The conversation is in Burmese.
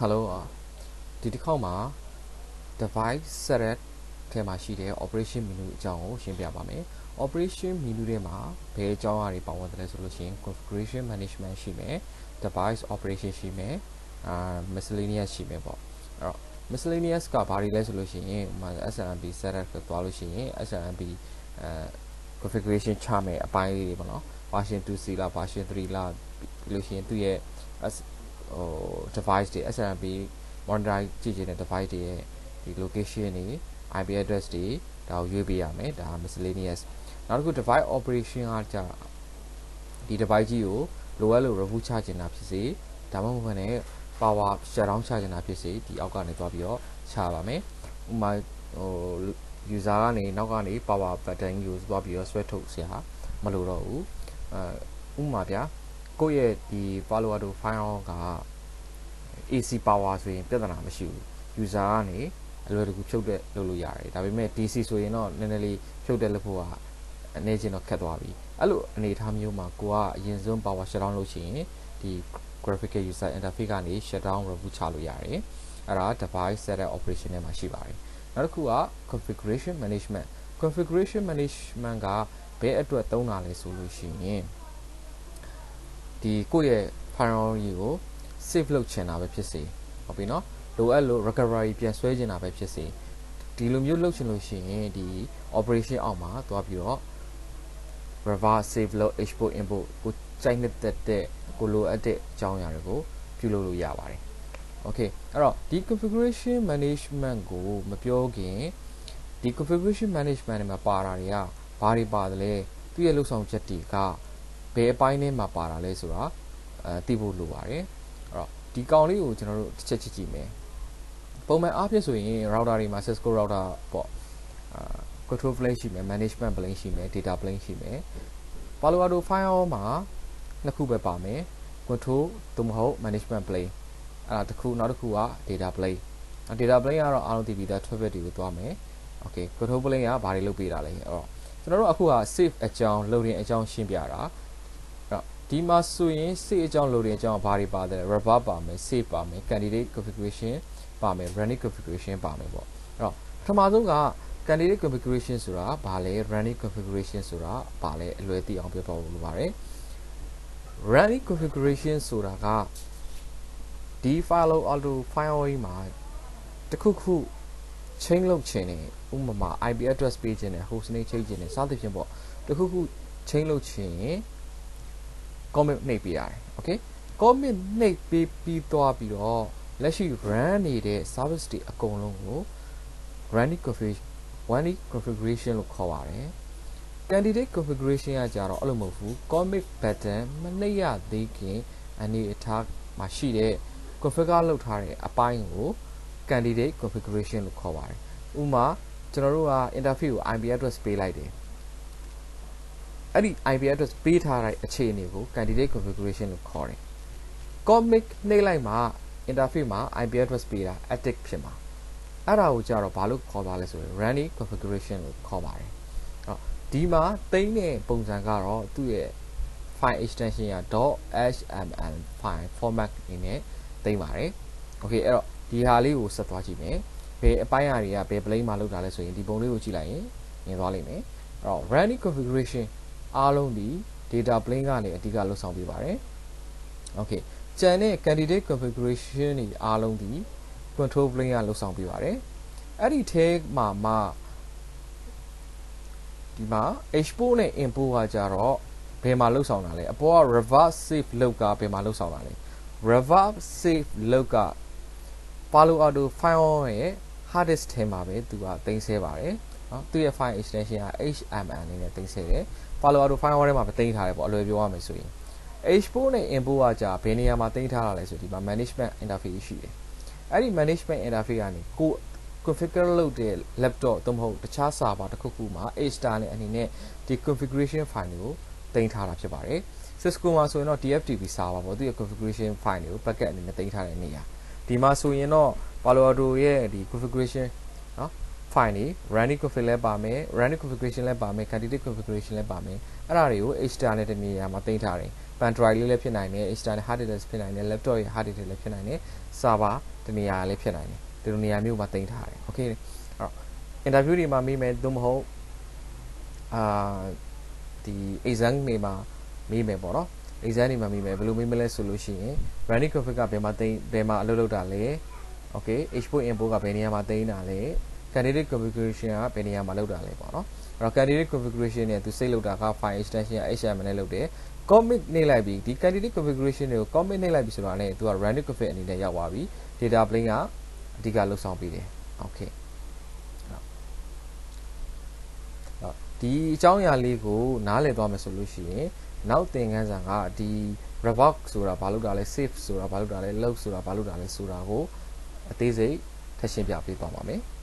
Hello อ่ะဒီတစ်ခေါက်မှာ device select ထဲမှာရှိတဲ့ operation menu အကြောင်းကိုရှင်းပြပါမယ် operation menu ထဲမှာဘယ်အကြောင်းအရာတွေပါဝင်တယ်လဲဆိုလို့ရှိရင် configuration management ရှိမယ် device operation ရှိမယ်အာ miscellaneous ရှိမယ်ပေါ့အဲ့တော့ miscellaneous ကဘာတွေလဲဆိုလို့ရှိရင်ဥပမာ SMB select ကိုသွားလို့ရှိရင် SMB အဲ configuration ချမယ်အပိုင်းလေးတွေပေါ့နော် version 2C လား version 3လားပြီးလို့ရှိရင်သူ့ရဲ့ S- ဟို device တွေ SNMP monitor ကြည့်ခြင်းတဲ့ device တွေရဲ့ဒီ location တွေ IP address တွေဒါကိုရွေးပေးရမယ်ဒါ miscellaneous နောက်တစ်ခု device operation ကကြာဒီ device ကြီးကိုလိုအပ်လို့ reboot ချခြင်းတာဖြစ်စေဒါမှမဟုတ်နဲ့ power shutdown ချခြင်းတာဖြစ်စေဒီအောက်ကနေသွားပြီးတော့ချပါမယ်ဥပမာဟို user ကနေနောက်ကနေ power button ကိုသွားပြီးတော့ဆွဲထုတ်စရာမလိုတော့ဘူးအဲဥပမာဗျာ ကိုယ့်ရဲ့ဒီ Palo Alto file က AC power ဆိုရင်ပြဿနာမရှိဘူး user ကနေအလွယ်တကူဖြုတ်တဲ့လုပ်လို့ရတယ်ဒါပေမဲ့ DC ဆိုရင်တော့နည်းနည်းလေးဖြုတ်တဲ့လုပ်ဖို့ကအနေချင်းတော့ခက်သွားပြီအဲ့လိုအနေအထားမျိုးမှာကိုကအရင်ဆုံး power shutdown လုပ်ချင်ရင်ဒီ graphical user interface ကနေ shutdown reboot ချလို့ရတယ်အဲ့ဒါ device setup operation ထဲမှာရှိပါတယ်နောက်တစ်ခုက configuration management configuration management ကဘယ်အတွက်သုံးတာလဲဆိုလို့ရှိရင် ဒီကိုယ့်ရဲ့ file ကြီးကို save လုပ်ချင်တာပဲဖြစ်စေဟုတ်ပြီနော်လိုအပ်လို့ recovery ပြန်ဆွဲချင်တာပဲဖြစ်စေဒီလိုမျိုးလုပ်ချင်လို့ရှိရင်ဒီ operation အောက်မှာသွားပြီးတော့ reverse save လုပ် export import ကိုကြိုက်နေတဲ့တဲ့ကိုလိုအပ်တဲ့အကြောင်းအရာတွေကိုပြုလုပ်လို့ရပါတယ် okay အဲ့တော့ဒီ configuration management ကိုမပြောခင်ဒီ configuration management တွေမှာပါတာတွေကဘာတွေပါတယ်လဲသူ့ရဲ့လုပ်ဆောင်ချက်တွေက ဘယ်အပိုင်းထဲမှာပါတာလဲဆိုတာအဲသိဖို့လိုပါတယ်အဲ့တော့ဒီကောင်လေးကိုကျွန်တော်တို့တစ်ချက်ကြည့်ကြည့်မယ်ပုံမှန်အားဖြင့်ဆိုရင် router တွေမှာ Cisco router ပေါ့အာ control plane ရှိမယ် management plane ရှိမယ် data plane ရှိမယ် Palo Alto file မှာနှစ်ခုပဲပါမယ် control သို့မဟုတ် management plane အဲ့ဒါတစ်ခုနောက်တစ်ခုက data plane data plane ကတော့အားလုံးသိပြီးသား traffic တွေကိုသွားမယ် okay control plane ကဘာတွေလုပ်ပေးတာလဲအဲ့တော့ကျွန်တော်တို့အခုက save အကြောင်း loading အကြောင်းရှင်းပြတာအဲ့တော့ ဒီမှာဆိုရင် save အကြောင်း loading အကြောင်းဘာတွေပါတယ် revert ပါမယ် save ပါမယ် candidate configuration ပါမယ် running configuration ပါမယ်ပေါ့အဲ့တော့ပထမဆုံးက candidate configuration ဆိုတာဘာလဲ running configuration ဆိုတာဘာလဲအလွယ်သိအောင်ပြောပြဖို့လိုပါတယ် running configuration ဆိုတာကဒီ file auto file ကြီးမှာတခုခု chain လုပ်ချင်တယ်ဥပမာ IP address ပေးချင်တယ် host name ချိန်ချင်တယ်စသဖြင့်ပေါ့တခုခု chain လုပ်ချင်ရင် commit နှိပ်ပေးရတယ် okay commit နှိပ်ပေးပြီးသွားပြီးတော့လက်ရှိ run နေတဲ့ service တွေအကုန်လုံးကို running configuration running configuration လို့ခေါ်ပါတယ် candidate configuration ကကြတော့အဲ့လိုမဟုတ်ဘူး commit button မနှိပ်ရသေးခင်အနေအထားမှာရှိတဲ့ configure လုပ်ထားတဲ့အပိုင်းကို candidate configuration လို့ခေါ်ပါတယ်ဥပမာကျွန်တော်တို့က interface ကို IP address ပေးလိုက်တယ် အဲ့ဒီ IP address ပေးထားတဲ့အခြေအနေကို candidate configuration လို့ခေါ်တယ် commit နှိပ်လိုက်မှာ interface မှာ IP address ပေးတာ active ဖြစ်မှာအဲ့ဒါကိုကြတော့ဘာလို့ခေါ်ပါလဲဆိုရင် running configuration လို့ခေါ်ပါတယ်အဲ့ဒီမှာတိန်းတဲ့ပုံစံကတော့သူ့ရဲ့ file extension က .html file format အနေနဲ့တိန်းပါတယ် okay အဲ့တော့ဒီဟာလေးကိုဆက်သွားကြည့်မယ်ဘယ်အပိုင်းအရာတွေကဘယ် plane မှာလောက်တာလဲဆိုရင်ဒီပုံလေးကိုကြည့်လိုက်ရင်မြင်သွားလိမ့်မယ်အဲ့တော့ running configuration အားလုံးဒီ data plane ကနေအဓိကလောက်ဆောင်ပေးပါတယ် okay ကျန်တဲ့ candidate configuration တွေအားလုံးဒီ control plane ကလောက်ဆောင်ပေးပါတယ်အဲ့ဒီထဲမှာမှဒီမှာ export နဲ့ import ကကြတော့ဘယ်မှာလောက်ဆောင်တာလဲအပေါ်က reverse save လောက်ကဘယ်မှာလောက်ဆောင်တာလဲ reverse save လောက်က Palo Alto file ရဲ့ hard disk ထဲမှာပဲသူကတင်ဆဲပါတယ် နော်သူ့ရဲ့ file extension က HMN အနေနဲ့တင်ဆက်တယ် Palo Alto firewall ထဲမှာပဲတင်ထားတယ်ပေါ့အလွယ်ပြောရမယ်ဆိုရင် export နဲ့ import ကကြာဘယ်နေရာမှာတင်ထားတာလဲဆိုဒီမှာ management interface ရှိတယ်အဲ့ဒီ management interface ကနေကို configure လုပ်တဲ့ laptop သို့မဟုတ်တခြား server တစ်ခုခုမှာ external နဲ့အနေနဲ့ဒီ configuration file တွေကိုတင်ထားတာဖြစ်ပါတယ် Cisco မှာဆိုရင်တော့ DFTP server ပေါ့သူရဲ့ configuration file တွေကို packet အနေနဲ့တင်ထားတဲ့နေရာဒီမှာဆိုရင်တော့ Palo Alto ရဲ့ဒီ configuration နော် file တွေ running config လဲပါမယ် running configuration လဲပါမယ် candidate configuration လဲပါမယ်အဲ့ဒါတွေကို external တဲ့နေရာမှာတင်ထားတယ် pen drive လေးလည်းဖြစ်နိုင်တယ် external hard disk လည်းဖြစ်နိုင်တယ် laptop ရဲ့ hard disk လည်းဖြစ်နိုင်တယ် server တနေရာလည်းဖြစ်နိုင်တယ်ဒီလိုနေရာမျိုးမှာတင်ထားတယ် okay အဲ့တော့ interview တွေမှာမေးမယ်သို့မဟုတ်အာဒီ exam တွေမှာမေးမယ်ပေါ့နော် exam တွေမှာမေးမယ်ဘယ်လိုမေးမလဲဆိုလို့ရှိရင် running config ကဘယ်မှာတင်ဘယ်မှာအလုပ်လုပ်တာလဲ okay export import ကဘယ်နေရာမှာတင်တာလဲ candidate configuration ကဘယ်နေရာမှာလုပ်တာလဲပေါ့နော်အဲ့တော့ candidate configuration နဲ့သူစိတ်လုပ်တာက file extension က HTML နဲ့လုပ်တယ် commit နှိပ်လိုက်ပြီဒီ candidate configuration တွေကို commit နှိပ်လိုက်ပြီဆိုတာနဲ့သူက running config အနေနဲ့ရောက်သွားပြီ data plane ကအဓိကလှုပ်ဆောင်ပေးတယ် okay ဒီအကြောင်းအရာလေးကိုနားလည်သွားမယ်ဆိုလို့ရှိရင်နောက်သင်ခန်းစာကဒီ revoke ဆိုတာဘာလို့တာလဲ save ဆိုတာဘာလို့တာလဲ load ဆိုတာဘာလို့တာလဲဆိုတာကိုအသေးစိတ်ထပ်ရှင်းပြပေးသွားပါမယ်။